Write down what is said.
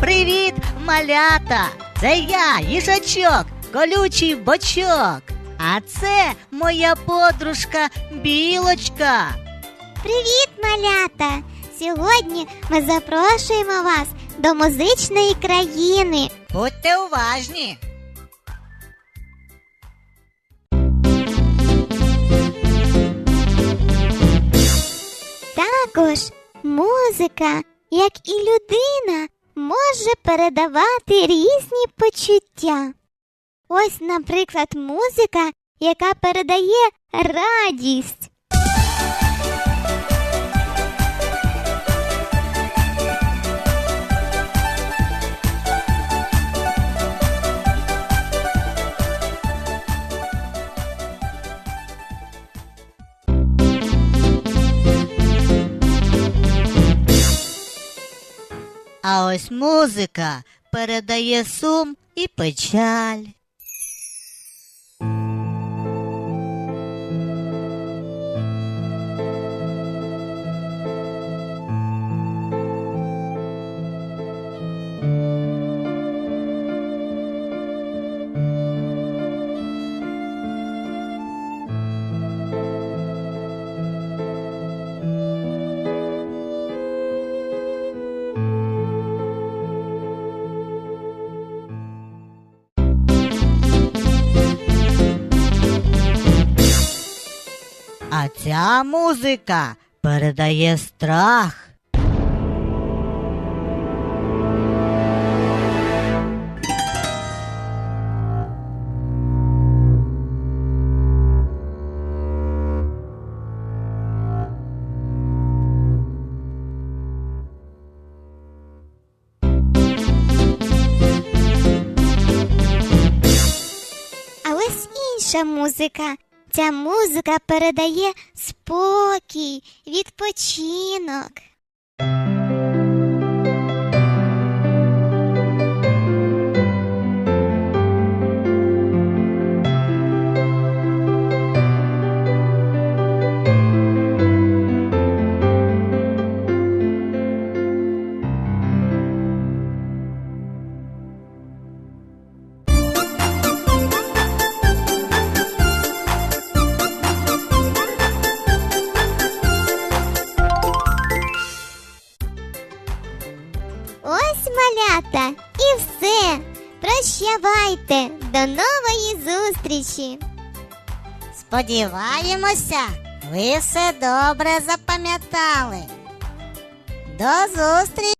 Привіт, малята! Це я, їжачок, колючий бочок. А це моя подружка білочка. Привіт, малята! Сьогодні ми запрошуємо вас до музичної країни. Будьте уважні. Також музика, як і людина, може передавати різні почуття. Ось, наприклад, музика, яка передає радість. А ось музика передає сум і печаль. А ця музика передає страх. Музика. Ця музика передає спокій, відпочинок. Малята, і все. Прощавайте, до нової зустрічі. Сподіваємося, ви все добре запам'ятали. До зустрічі!